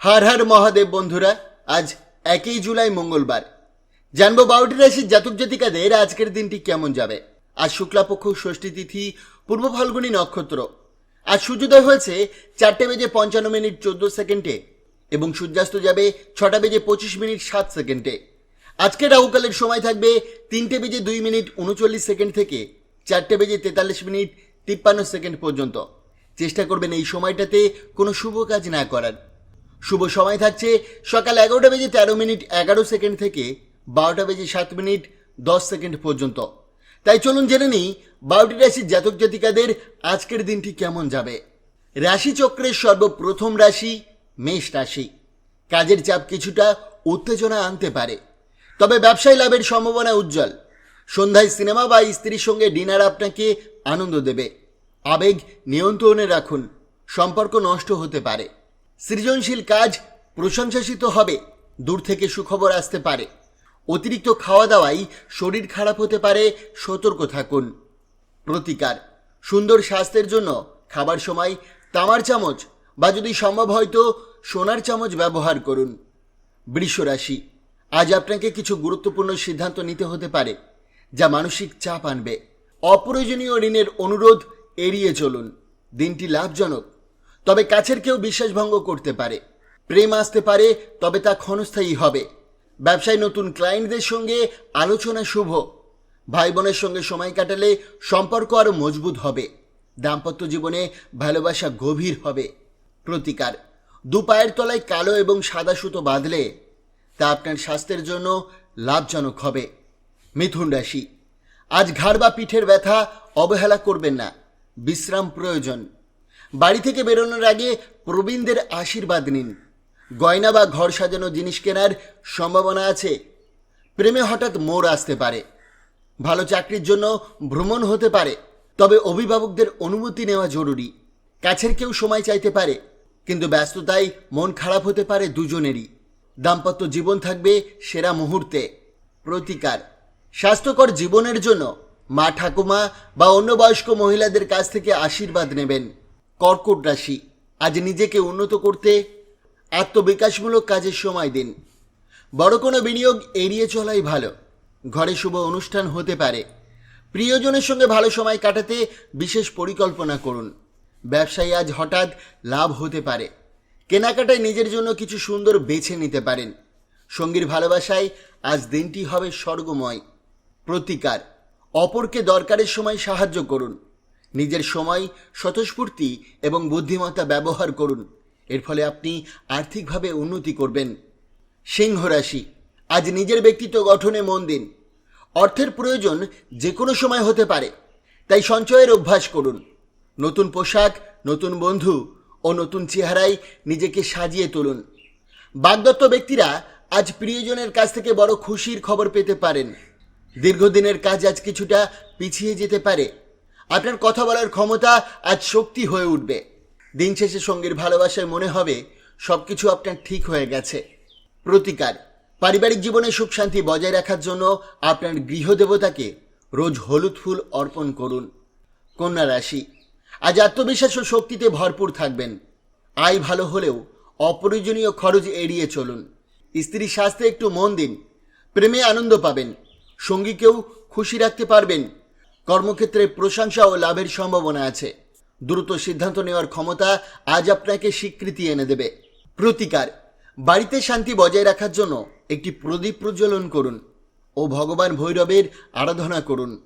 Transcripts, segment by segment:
হার হার মহাদেব বন্ধুরা, আজ একই জুলাই মঙ্গলবার। জানব বারোটি রাশির জাতক জাতিকাদের আজকের দিনটি কেমন যাবে। আজ শুক্লাপক্ষ ষষ্ঠী তিথি, পূর্ব ফাল্গুনী নক্ষত্র। আজ সূর্যোদয় হয়েছে চারটে বেজে পঞ্চান্ন মিনিট চোদ্দ সেকেন্ডে এবং সূর্যাস্ত যাবে ছটা বেজে পঁচিশ মিনিট সাত সেকেন্ডে। আজকে রাহুকালের সময় থাকবে তিনটে বেজে দুই মিনিট উনচল্লিশ সেকেন্ড থেকে চারটে বেজে তেতাল্লিশ মিনিট তিপ্পান্ন সেকেন্ড পর্যন্ত। চেষ্টা করবেন এই সময়টাতে কোনো শুভ কাজ না করার। শুভ সময় থাকছে। সকাল এগারোটা বেজে তেরো মিনিট, এগারো সেকেন্ড থেকে বারোটা বেজে সাত মিনিট, দশ সেকেন্ড পর্যন্ত। তাই চলুন জেনে নিই, বারোটি রাশির জাতক জাতিকাদের আজকের দিনটি কেমন যাবে। রাশিচক্রের সর্বপ্রথম রাশি মেষ রাশি। কাজের চাপ কিছুটা উত্তেজনা আনতে পারে। তবে ব্যবসায় লাভের সম্ভাবনা উজ্জ্বল। সন্ধ্যায় সিনেমা বা স্ত্রীর সঙ্গে ডিনার আপনাকে আনন্দ দেবে। আবেগ নিয়ন্ত্রণে রাখুন। সম্পর্ক নষ্ট হতে পারে। সৃজনশীল কাজ প্রশংসাসিত হবে, দূর থেকে সুখবর আসতে পারে। অতিরিক্ত খাওয়া দাওয়াই শরীর খারাপ হতে পারে, সতর্ক থাকুন। প্রতিকার, সুন্দর স্বাস্থ্যের জন্য খাবার সময় তামার চামচ বা যদি সম্ভব হয় তো সোনার চামচ ব্যবহার করুন। বৃষ রাশি আজ আপনাকে কিছু গুরুত্বপূর্ণ সিদ্ধান্ত নিতে হতে পারে, যা মানসিক চাপ আনবে। অপ্রয়োজনীয় ঋণের অনুরোধ এড়িয়ে চলুন। দিনটি লাভজনক। তবে কাছের কেউ বিশ্বাসভঙ্গ করতে পারে। প্রেম আসতে পারে, তবে তা ক্ষণস্থায়ী হবে। ব্যবসায় নতুন ক্লায়েন্টদের সঙ্গে আলোচনা শুভ। ভাই বোনের সঙ্গে সময় কাটালে সম্পর্ক আরও মজবুত হবে। দাম্পত্য জীবনে ভালোবাসা গভীর হবে। প্রতিকার। দু পায়ের তলায় কালো এবং সাদা সুতো বাঁধলে তা আপনার স্বাস্থ্যের জন্য লাভজনক হবে। মিথুন রাশি। আজ ঘাড় বা পিঠের ব্যথা, অবহেলা করবেন না। বিশ্রাম প্রয়োজন। বাড়ি থেকে বেরোনোর আগে প্রবীণদের আশীর্বাদ নিন। গয়না বা ঘর সাজানো জিনিস কেনার সম্ভাবনা আছে। প্রেমে হঠাৎ মোড় আসতে পারে। ভালো চাকরির জন্য ভ্রমণ হতে পারে। তবে অভিভাবকদের অনুমতি নেওয়া জরুরি। কাছের কেউ সময় চাইতে পারে। কিন্তু ব্যস্ততায় মন খারাপ হতে পারে দুজনেরই। দাম্পত্য জীবন থাকবে সেরা মুহূর্তে। প্রতিকার। স্বাস্থ্যকর জীবনের জন্য মা ঠাকুমা বা অন্য বয়স্ক মহিলাদের কাছ থেকে আশীর্বাদ নেবেন। কর্কট রাশি। আজ নিজেকে উন্নত করতে আত্মবিকাশমূলক কাজের সময় দিন। বড় কোনো বিনিয়োগ এড়িয়ে চলাই ভালো। ঘরে শুভ অনুষ্ঠান হতে পারে। প্রিয়জনের সঙ্গে ভালো সময় কাটাতে বিশেষ পরিকল্পনা করুন। ব্যবসায়ী আজ হঠাৎ লাভ হতে পারে। কেনাকাটায় নিজের জন্য কিছু সুন্দর বেছে নিতে পারেন। সঙ্গীর ভালোবাসায় আজ দিনটি হবে স্বর্গময়। প্রতিকার। অপরকে দরকারের সময় সাহায্য করুন। নিজের সময়, স্বতঃস্ফূর্তি এবং বুদ্ধিমত্তা ব্যবহার করুন। এর ফলে আপনি আর্থিকভাবে উন্নতি করবেন। সিংহ রাশি, আজ নিজের ব্যক্তিত্ব গঠনে মন দিন। অর্থের প্রয়োজন যে কোনো সময় হতে পারে, তাই সঞ্চয়ের অভ্যাস করুন। নতুন পোশাক, নতুন বন্ধু ও নতুন চেহারায় নিজেকে সাজিয়ে তুলুন। বাগদত্ত ব্যক্তিরা আজ প্রিয়জনের কাছ থেকে বড় খুশির খবর পেতে পারেন। দীর্ঘদিনের কাজ আজ কিছুটা পিছিয়ে যেতে পারে। আপনার কথা বলার ক্ষমতা আজ শক্তি হয়ে উঠবে। দিন শেষে সঙ্গীর ভালোবাসায় মনে হবে সব কিছু আপনার ঠিক হয়ে গেছে। প্রতিকার, পারিবারিক জীবনে সুখ শান্তি বজায় রাখার জন্য আপনার গৃহদেবতাকে রোজ হলুদ ফুল অর্পণ করুন। কন্যা রাশি, আজ আত্মবিশ্বাস ও শক্তিতে ভরপুর থাকবেন। আয় ভালো হলেও অপ্রয়োজনীয় খরচ এড়িয়ে চলুন। স্ত্রীর স্বাস্থ্যে একটু মন দিন, প্রেমে আনন্দ পাবেন, সঙ্গীকেও খুশি রাখতে পারবেন। কর্মক্ষেত্রে প্রশংসা ও লাভের সম্ভাবনা আছে। দ্রুত সিদ্ধান্ত নেওয়ার ক্ষমতা আজ আপনাকে স্বীকৃতি এনে দেবে। প্রতিকার, বাড়িতে শান্তি বজায় রাখার জন্য একটি প্রদীপ প্রজ্বলন করুন ও ভগবান ভৈরবের আরাধনা করুন।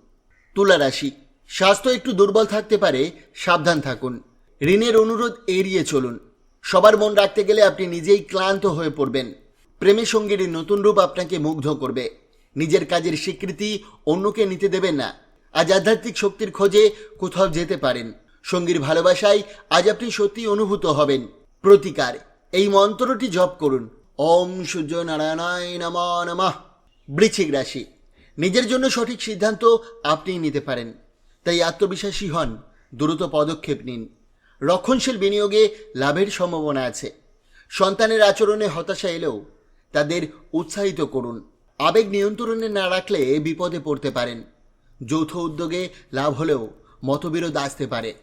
তুলা রাশি, স্বাস্থ্য একটু দুর্বল থাকতে পারে, সাবধান থাকুন। ঋণের অনুরোধ এড়িয়ে চলুন। সবার মন রাখতে গেলে আপনি নিজেই ক্লান্ত হয়ে পড়বেন। প্রেমী সঙ্গীর নতুন রূপ আপনাকে মুগ্ধ করবে। নিজের কাজের স্বীকৃতি অন্যকে নিতে দেবেন না। আজ আধ্যাত্মিক শক্তির খোঁজে কোথাও যেতে পারেন। সঙ্গীর ভালোবাসায় আজ আপনি সত্যি অনুভূত হবেন। প্রতিকার, এই মন্ত্রটি জপ করুন। ওম সূর্য নারায়ণায় নমঃ নমঃ। বৃশ্চিক রাশি, নিজের জন্য সঠিক সিদ্ধান্ত আপনিই নিতে পারেন। তাই আত্মবিশ্বাসী হন, দ্রুত পদক্ষেপ নিন। রক্ষণশীল বিনিয়োগে লাভের সম্ভাবনা আছে। সন্তানের আচরণে হতাশা এলেও তাদের উৎসাহিত করুন। আবেগ নিয়ন্ত্রণে না রাখলে বিপদে পড়তে পারেন। যৌথ উদ্যোগে লাভ হলেও মতবিরোধ আসতে পারে।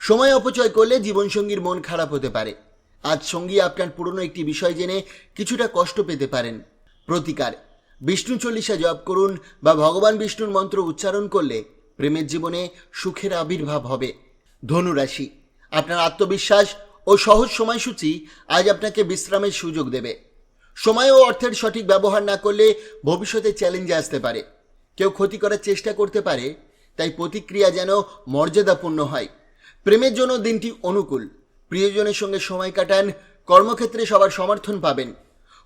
সময় অপচয় করলে জীবনসঙ্গীর মন খারাপ হতে পারে। আজ সঙ্গী আপনার পুরনো একটি বিষয় জেনে কিছুটা কষ্ট পেতে পারেন। প্রতিকার। বিষ্ণু চল্লিশা জপ করুন বা ভগবান বিষ্ণুর মন্ত্র উচ্চারণ করলে প্রেমের জীবনে সুখের আবির্ভাব হবে। ধনুরাশি আপনার আত্মবিশ্বাস ও সহজ সময়সূচি আজ আপনাকে বিশ্রামের সুযোগ দেবে। সময় ও অর্থের সঠিক ব্যবহার না করলে ভবিষ্যতে চ্যালেঞ্জে আসতে পারে। কেউ ক্ষতি করার চেষ্টা করতে পারে, তাই প্রতিক্রিয়া যেন মর্যাদাপূর্ণ হয়। প্রেমের জন্য দিনটি অনুকূল। প্রিয়জনের সঙ্গে সময় কাটান, কর্মক্ষেত্রে সবার সমর্থন পাবেন।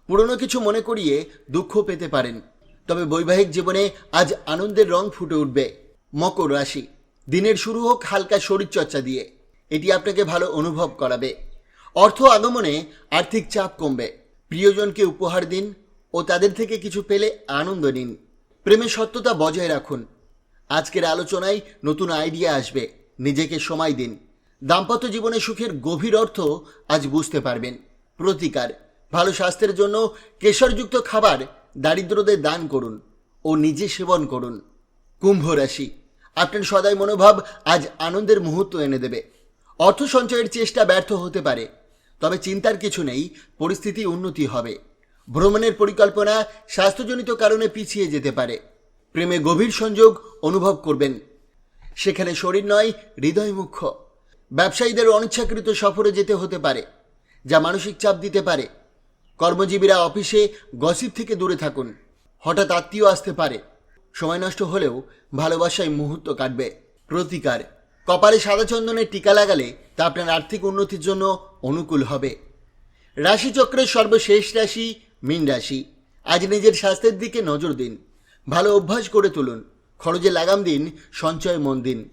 পুরনো কিছু মনে করিয়ে দুঃখ পেতে পারেন। তবে বৈবাহিক জীবনে আজ আনন্দের রং ফুটে উঠবে। মকর রাশি। দিনের শুরু হোক হালকা শরীরচর্চা দিয়ে। এটি আপনাকে ভালো অনুভব করাবে। অর্থ আগমনে আর্থিক চাপ কমবে। প্রিয়জনকে উপহার দিন ও তাদের থেকে কিছু পেলে আনন্দ নিন। প্রেমে সত্যতা বজায় রাখুন। আজকের আলোচনায় নতুন আইডিয়া আসবে। নিজেকে সময় দিন। দাম্পত্য জীবনে সুখের গভীর অর্থ আজ বুঝতে পারবেন। প্রতিকার। ভালো স্বাস্থ্যের জন্য কেশরযুক্ত খাবার দারিদ্রদের দান করুন ও নিজে সেবন করুন। কুম্ভ রাশি। আপনার সদাই মনোভাব আজ আনন্দের মুহূর্ত এনে দেবে। অর্থ সঞ্চয়ের চেষ্টা ব্যর্থ হতে পারে। তবে চিন্তার কিছু নেই, পরিস্থিতি উন্নতি হবে। ভ্রমণের পরিকল্পনা স্বাস্থ্যজনিত কারণে পিছিয়ে যেতে পারে। প্রেমে গভীর সংযোগ অনুভব করবেন। সেখানে শরীর নয়, হৃদয় মুখ্য। ব্যবসায়ীদের অনিচ্ছাকৃত সফরে যেতে হতে পারে, যা মানসিক চাপ দিতে পারে। কর্মজীবীরা অফিসে গসিপ থেকে দূরে থাকুন। হঠাৎ আত্মীয় আসতে পারে। সময় নষ্ট হলেও ভালোবাসায় মুহূর্ত কাটবে। প্রতিকার। কপালে সাদা চন্দনের টিকা লাগালে তা আপনার আর্থিক উন্নতির জন্য অনুকূল হবে। রাশিচক্রের সর্বশেষ রাশি মীন রাশি। আজ নিজের স্বাস্থ্যের দিকে নজর দিন। ভালো অভ্যাস করে তুলুন। খরচে লাগাম দিন, সঞ্চয় মন দিন।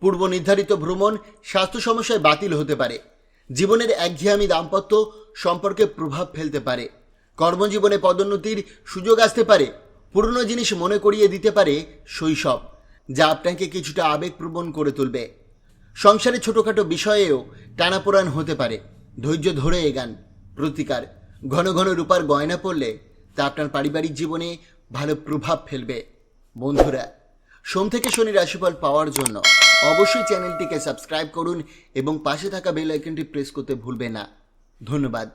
পূর্ব নির্ধারিত ভ্রমণ স্বাস্থ্য সমস্যায় বাতিল হতে পারে। জীবনের একঘেয়ামি দাম্পত্য সম্পর্কে প্রভাব ফেলতে পারে। কর্মজীবনে পদোন্নতির সুযোগ আসতে পারে। পুরনো জিনিস মনে করিয়ে দিতে পারে শৈশব, যা আপনাকে কিছুটা আবেগপ্রবণ করে তুলবে। সংসারে ছোটোখাটো বিষয়েও টানাপোড়ান হতে পারে। ধৈর্য ধরে এগান। প্রতিকার। ঘন ঘন রূপার গয়না পড়লে তা আপনার পারিবারিক জীবনে ভালো প্রভাব ফেলবে। বন্ধুরা, সোম থেকে শনি রাশিফল পাওয়ার জন্য অবশ্যই চ্যানেলটিকে সাবস্ক্রাইব করুন এবং পাশে থাকা বেল আইকনটি প্রেস করতে ভুলবে না। ধন্যবাদ।